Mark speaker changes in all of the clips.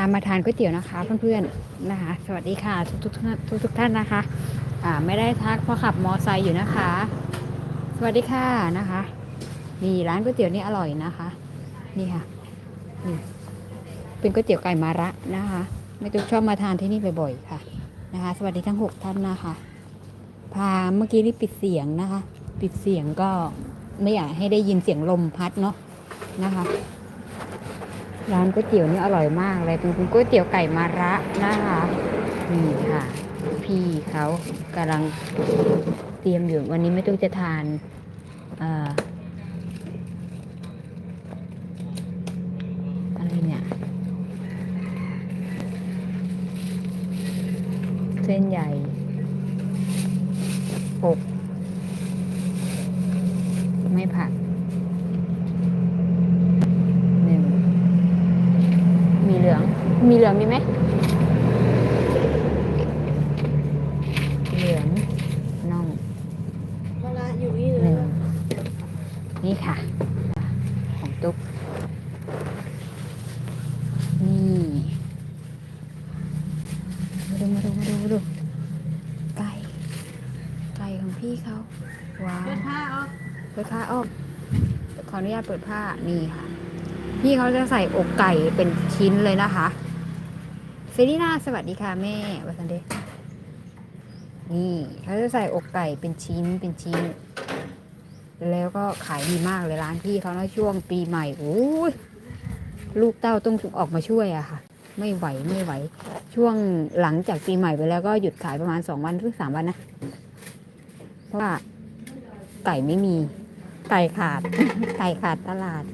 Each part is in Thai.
Speaker 1: ามาทานก๋วยเตี๋ยวนะคะเพื่อนๆนะคะ สวัสดีค่ะ ทุกๆท่านทุกทุกๆท่านนะคะอ่าไม่ได้ทักเพราะขับมอไซค์อยู่นะคะ สวัสดีค่ะนะคะนี่ร้านก๋วยเตี๋ยวนี่อร่อยนะคะ นี่ค่ะนี่เป็นก๋วยเตี๋ยวไก่มาระนะคะไม่ตุ๊กชอบมาทานที่นี่บ่อยๆค่ะนะคะ สวัสดีทั้งหกท่านนะคะ พาเมื่อกี้นี่ปิดเสียงนะคะ ปิดเสียงก็ไม่อยากให้ได้ยินเสียงลมพัดเนาะนะคะ ร้านก๋วยเตี๋ยวนี่อร่อยมากเลยเป็นก๋วยเตี๋ยวไก่มาระนะคะนี่ค่ะ พี่เขากำลังเตรียมอยู่วันนี้ไม่ต้องจะทานอ่ออะไรเนี่ยเส้นใหญ่อกไม่ผักหนึ่ง มีเหลือง มีเหลืองมีไหมเหลืองน่อง
Speaker 2: มะระอยู่นี่เล
Speaker 1: ห
Speaker 2: ย
Speaker 1: นึ่งนี่ค่ะ ของตุ๊กนี่มาดูมาดูมาดูมาดูไก่ไก่ของพี่เขาว้าว
Speaker 2: เปิดผ้าออก
Speaker 1: เปิดผ้าออกขออนุญาตเปิดผ้านี่ค่ะ พี่เขาจะใส่อกไก่เป็นชิ้นเลยนะคะ เซรีนาสวัสดีค่ะแม่วัสันเดย์นี่เขาจะใส่อกไก่เป็นชิ้นเป็นชิ้น แล้วก็ขายดีมากเลยร้านพี่เขานะช่วงปีใหม่โอ้ยลูกเต้าต้องออกมาช่วยอะค่ะ ไม่ไหวไม่ไหว ช่วงหลังจากปีใหม่ไปแล้วก็หยุดขายประมาณสองวันหรือสามวันนะเพราะว่าไก่ไม่มี ไก่ขาด ไก่ขาดตลาด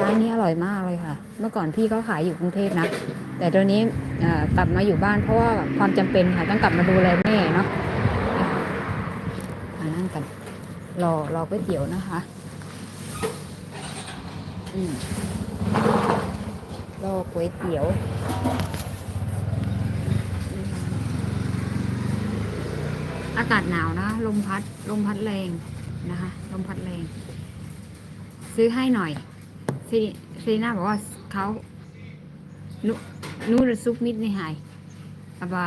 Speaker 1: ร้านนี้อร่อยมากเลยค่ะ เมื่อก่อนพี่เขาขายอยู่กรุงเทพนะ แต่ตอนนี้กลับมาอยู่บ้านเพราะว่าความจำเป็นค่ะต้องกลับมาดูแลแม่เนาะมานั่งกันรอรอก๋วยเตี๋ยวนะคะอืมรอก๋วยเตี๋ยวอากาศหนาวนะ ลมพัด ลมพัดแรงนะคะ ลมพัดแรง ซื้อให้หน่อยซีซีน่าบอกว่าเขานุ นูรซุปมิดในหาย aber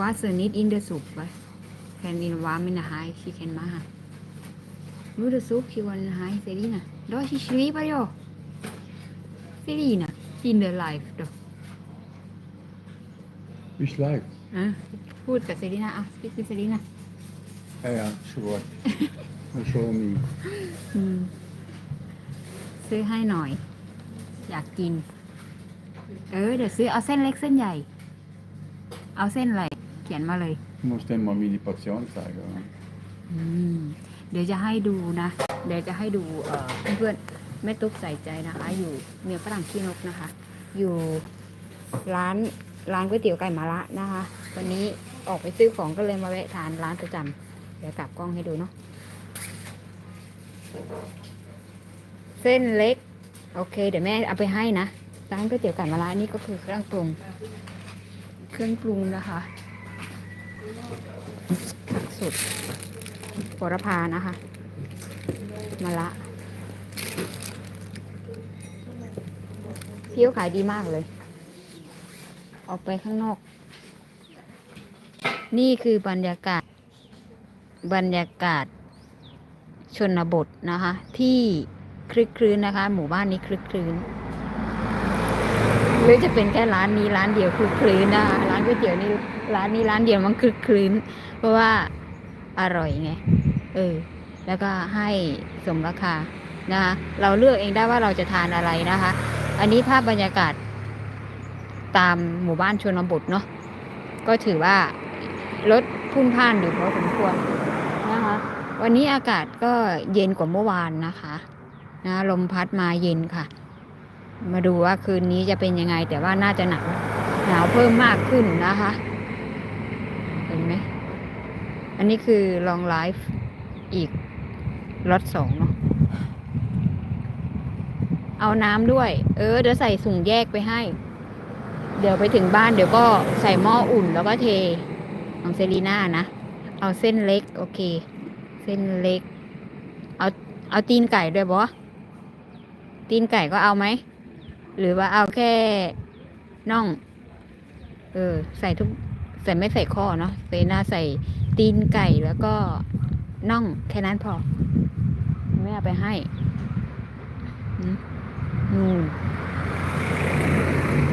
Speaker 1: Wasser nicht in der Suppe weil kann in warm in der Hai sie kann machen nur der Suppe sie wollen in der Hai Selina doch ich liebe ja Selina in der life doch
Speaker 3: Ich live.
Speaker 1: อะพูดกับเซรีนาอะพี่คือเซรีนา
Speaker 3: Ja, ja, schon. Show me.
Speaker 1: อืมซื้อให้หน่อย อยากกิน เออเดี๋ยวซื้อเอาเส้นเล็กเส้นใหญ่ เอาเส้นอะไรเขียนมาเลย
Speaker 3: Ich muss dir mal meine Portion zeigen.
Speaker 1: อืมเดี๋ยวจะให้ดูนะ เดี๋ยวจะให้ดูเอ่อเพื่อนๆแม่ตุ๊กใส่ใจนะคะ อยู่เมียฝรั่งขี้นกนะคะ อยู่ร้านร้านก๋วยเตี๋ยวไก่มาละนะคะ วันนี้ออกไปซื้อของก็เลยมาแวะทานร้านประจำเดี๋ยวกลับกล้องให้ดูเนาะเส้นเล็ก โอเค เดี๋ยวแม่เอาไปให้นะ ร้านก๋วยเตี๋ยวไก่มาละนี่ก็คือเครื่องปรุง เครื่องปรุงนะคะผักสุดโหระพานะคะมะละพี่เขาขายดีมากเลย ออกไปข้างนอก นี่คือบรรยากาศ บรรยากาศชนบทนะคะ ที่คลึกคลื้นนะคะ หมู่บ้านนี้คลึกคลื้น หรือจะเป็นแค่ร้านนี้ร้านเดียวคลึกคลื้นนะคะร้านก๋วยเตี๋ยวนี่ร้านนี้ร้านเดียวมันคลึกคลื้น เพราะว่าอร่อยไงเออแล้วก็ให้สมราคานะคะเราเลือกเองได้ว่าเราจะทานอะไรนะคะ อันนี้ภาพบรรยากาศตามหมู่บ้านชนบทเนาะก็ถือว่ารถพุ่นพ่านอยู่พอสมควรนะคะ วันนี้อากาศก็เย็นกว่าเมื่อวานนะคะนะลมพัดมาเย็นค่ะ มาดูว่าคืนนี้จะเป็นยังไง แต่ว่าน่าจะหนาวหนาวเพิ่มมากขึ้นนะคะ เห็นไหม อันนี้คือลองไลฟ์อีกล็อตสองเนาะเอาน้ำด้วย เออเดี๋ยวใส่ถุงแยกไปให้ เดี๋ยวไปถึงบ้านเดี๋ยวก็ใส่หม้ออุ่นแล้วก็เทของเซรีน่านะ เอาเส้นเล็ก โอเค เส้นเล็ก เอาเอาตีนไก่ด้วยบอตีนไก่ก็เอาไหม หรือว่าเอาแค่น่อง เออ ใส่ทุกใส่ไม่ใส่ข้อเนาะเซน่าใส่ตีนไก่แล้วก็น่องแค่นั้นพอ ไม่เอาไปให้อืมนู่น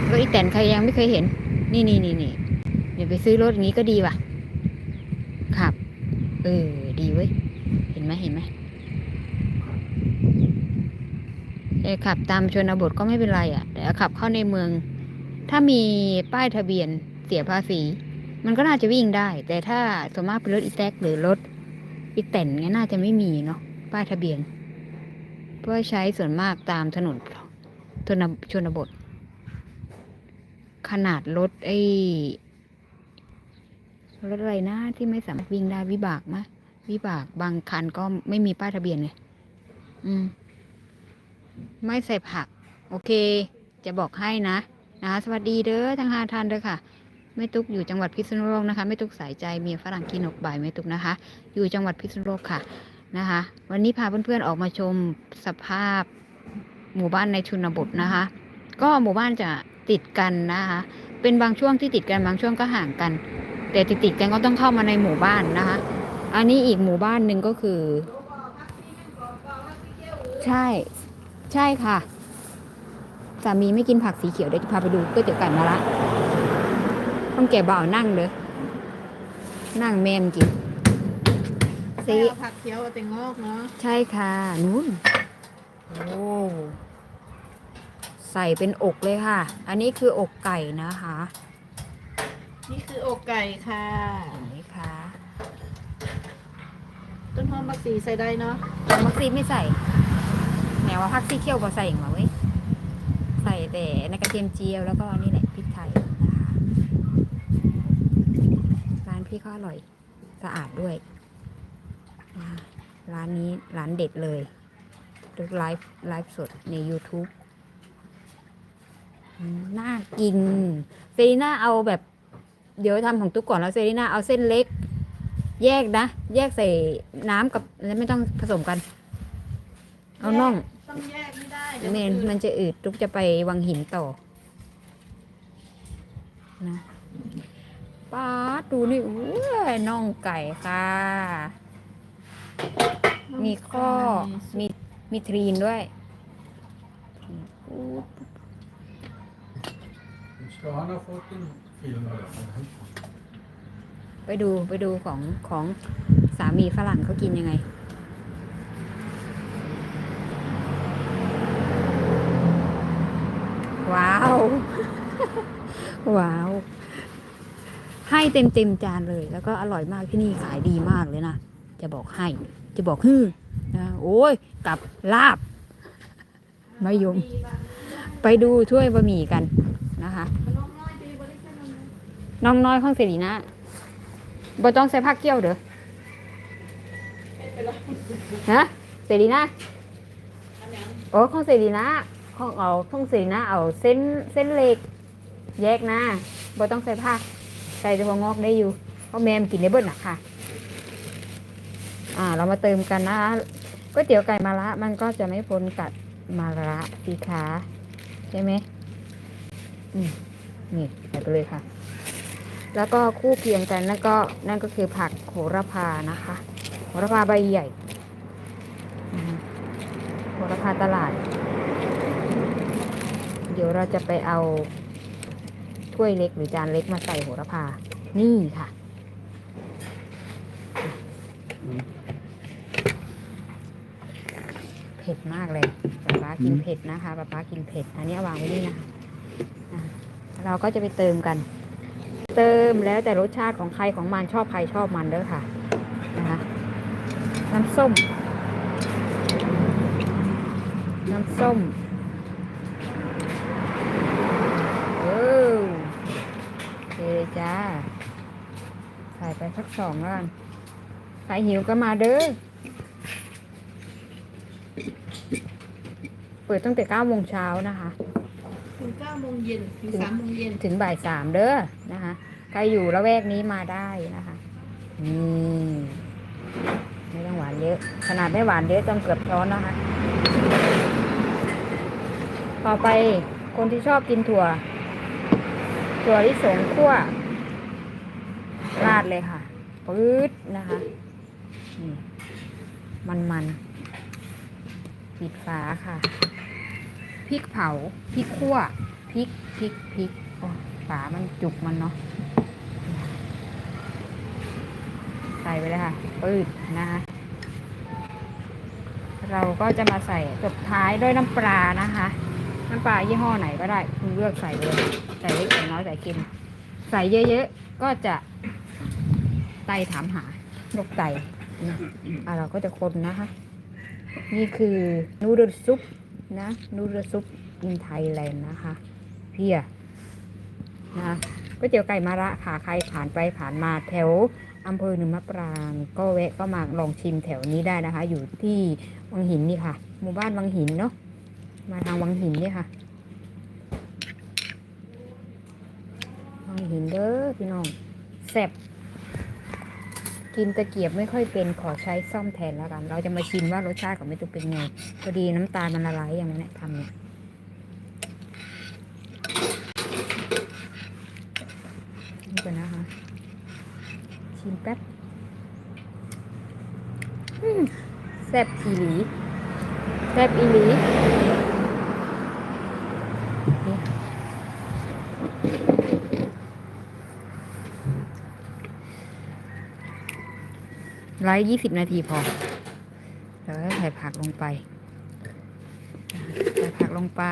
Speaker 1: รถอีแตนใครยังไม่เคยเห็น นี่นี่นี่นี่เดี๋ยวไปซื้อรถอย่างนี้ก็ดีว่ะ ขับ เออ ดีเว้ย เห็นไหมเห็นไหม แต่ขับตามชนบทก็ไม่เป็นไรอะ่ะ แต่ขับเข้าในเมือง ถ้ามีป้ายทะเบียนเสียภาษี มันก็น่าจะวิ่งได้ แต่ถ้าสมมติเป็นรถอีแท็กหรือรถอีแตนเงี้ยน่าจะไม่มีเนาะป้ายทะเบียน เพราะว่าใช้ส่วนมากตามถนนชนชนบท ขนาดรถไอ้รถอะไรนะที่ไม่สามารถวิ่งได้วิบากมะวิบากบางคันก็ไม่มีป้ายทะเบียนเลยอืม ไม่ใส่ผัก โอเค จะบอกให้นะนะสวัสดีเด้อทั้งห้าท่านเด้อค่ะแม่ตุกอยู่จังหวัดพิษณุโลกนะคะแม่ตุกสายใจเมียฝรั่งกินอกบ่ายแม่ตุกนะคะ อยู่จังหวัดพิษณุโลกค่ะนะคะ วันนี้พาเพื่อนๆออกมาชมสภาพหมู่บ้านในชนบทนะคะ ก็หมู่บ้านจะติดกันนะคะ เป็นบางช่วงที่ติดกันบางช่วงก็ห่างกัน แต่ติดติดๆกันก็ต้องเข้ามาในหมู่บ้านนะคะ อันนี้อีกหมู่บ้านหนึ่งก็คือ ใช่ ใช่ค่ะสามีไม่กินผักสีเขียวเดี๋ยวจะพาไปดูก๋วยเตี๋ยวไก่มาละต้องแก่บ่าวนั่งเลยนั่งแมมกิน
Speaker 2: ใส่
Speaker 1: ซี
Speaker 2: เอาผักเขียวเอาแต่งอกเนาะ
Speaker 1: ใช่ค่ะนู้นโอ้ใส่เป็นอกเลยค่ะ อันนี้คืออกไก่นะคะ
Speaker 2: นี่คืออกไก่ค่ะ
Speaker 1: เห็นไหมคะ
Speaker 2: ต้นหอมบักสีใส่ได้เนาะ
Speaker 1: มักซีไม่ใส่แนวว่าพักซี่เคี่ยวก็ใส่มาเว้ยใส่แต่ในกระเทียมเจียวแล้วก็นี่แหละพริกไทยนะคะร้านพี่เขาอร่อยสะอาดด้วย ร้านนี้ร้านเด็ดเลยทุกไลฟ์ไลฟ์สดใน YouTube น่ากิน เซรีน่าเอาแบบ เดี๋ยวทำของตุ๊กก่อนแล้วเซรีน่าเอาเส้นเล็ก แยกนะ แยกใส่น้ำกับแล้วไม่ต้องผสมกัน เอาน่อง
Speaker 2: ต้องแยกไม่ได้
Speaker 1: เมนมันจะอืดตุ๊กจะไปวังหินต่อนะป้าดดูนี่อู้ยน่องไก่ค่ะ มีข้อมีมีทรีนด้วยอู้
Speaker 3: Ska han ha fått en film eller?
Speaker 1: ไปดูไปดูของของสามีฝรั่งเขากินยังไง ว้าว ว้าว ให้เต็มเต็มจานเลย แล้วก็อร่อยมากที่นี่ขายดีมากเลยนะ จะบอกให้ จะบอกฮือนะโอ้ยกับลาบมายม ไปดูถ้วยบะหมี่กันนะคะ
Speaker 2: น้องน้อยข้องน้อย
Speaker 1: น้องน้อยของเสรีนะบ่ต้องใส่ผักเกี้ยวเด้อฮะเสรีนะ
Speaker 2: อันนี้
Speaker 1: โอ้ของเสรีนะของเอาของเสรีนะเอาเส้นเส้นเล็ก แยกนะบ่ต้องใส่ผัก ใส่แต่หัวงอกได้อยู่ เพราะแมมกินได้เบิดนะค่ะ อ่า เรามาเติมกันนะคะก๋วยเตี๋ยวไก่มาละมันก็จะไม่พ้นกัดมาละสีขาใช่ไหมอืมนี่ใส่ไปเลยค่ะ แล้วก็คู่เคียงกันนั่นก็นั่นก็คือผักโหระพานะคะ โหระพาใบใหญ่โหระพาตลาด เดี๋ยวเราจะไปเอา ถ้วยเล็กหรือจานเล็กมาใส่โหระพา นี่ค่ะ เผ็ดมากเลยป๊าป๊ากินเผ็ดนะคะป๊าป๊ากินเผ็ด อันนี้วางไว้นี่นะคะเราก็จะไปเติมกัน เติมแล้วแต่รสชาติของใครของมันชอบใครชอบมันเด้อค่ะนะคะน้ำส้ม น้ำส้มเออโอเคเลย จ้า ใส่ไปสักสองแล้วกันใครหิวก็มาเด้อ เปิดตั้งแต่9โมงเช้านะคะ
Speaker 2: ถึงเก้าโมงเย็นถึงสามโมงเย็น
Speaker 1: ถึงบ่ายสามเด้อนะคะใครอยู่ละแวกนี้มาได้นะคะนี่ไม่ต้องหวานเยอะ ขนาดไม่หวานเยอะจนเกือบช้อนนะคะ ต่อไปคนที่ชอบกินถั่ว ถั่วลิสงคั่ว ราดเลยค่ะปื๊ดนะคะนี่มันมันปิดฝาค่ะพริกเผาพริกคั่วพริกพริกพริกโอ้ฝามันจุกมันเนาะใส่ไปเลยค่ะปืดนะคะเราก็จะมาใส่จบท้ายด้วยน้ำปลานะคะ น้ำปลายี่ห้อไหนก็ได้ คุณเลือกใส่เลย ใส่เล็กใส่น้อยใส่เค็มใส่เยอะๆ ก็จะ ไตถามหานกไตนะอะเราก็จะคนนะคะ นี่คือนูดลซุปนะนูดลซุปอินไทยแลนด์นะคะเพียนะก๋วยเตี๋ยวไก่มะระค่ะใครผ่านไปผ่านมาแถวอำเภอหนึ่งมะปรางก็แวะก็มาลองชิมแถวนี้ได้นะคะ อยู่ที่วังหินนี่ค่ะ หมู่บ้านวังหินเนาะมาทางวังหินนี่ค่ะวังหินเด้อพี่น้องแซ่บ กินตะเกียบไม่ค่อยเป็นขอใช้ซ่อมแทนแล้วกัน เราจะมาชิมว่ารสชาติของแม่ตุ๊กเป็นไงพอดีน้ำตาลมันละลายอย่างนี้นทำเนี่ยนี่ก่อนนะคะ ชิมแป๊บแซ่บอีหลีแซ่บอีหลีนี่ค่ะ ไลฟ์ยี่สิบนาทีพอ แล้วก็ใส่ผักลงไป ใส่ผักลงไป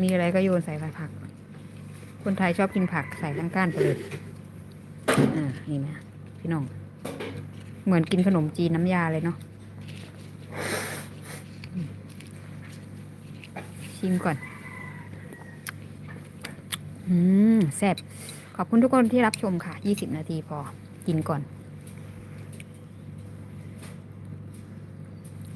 Speaker 1: มีอะไรก็โยนใส่ใส่ผัก คนไทยชอบกินผักใส่ทั้งก้านไปเลยอ่านี่ไหมพี่น้อง เหมือนกินขนมจีนน้ำยาเลยเนาะ ชิมก่อน อืมแซ่บ ขอบคุณทุกคนที่รับชมค่ะ 20 นาทีพอ กินก่อน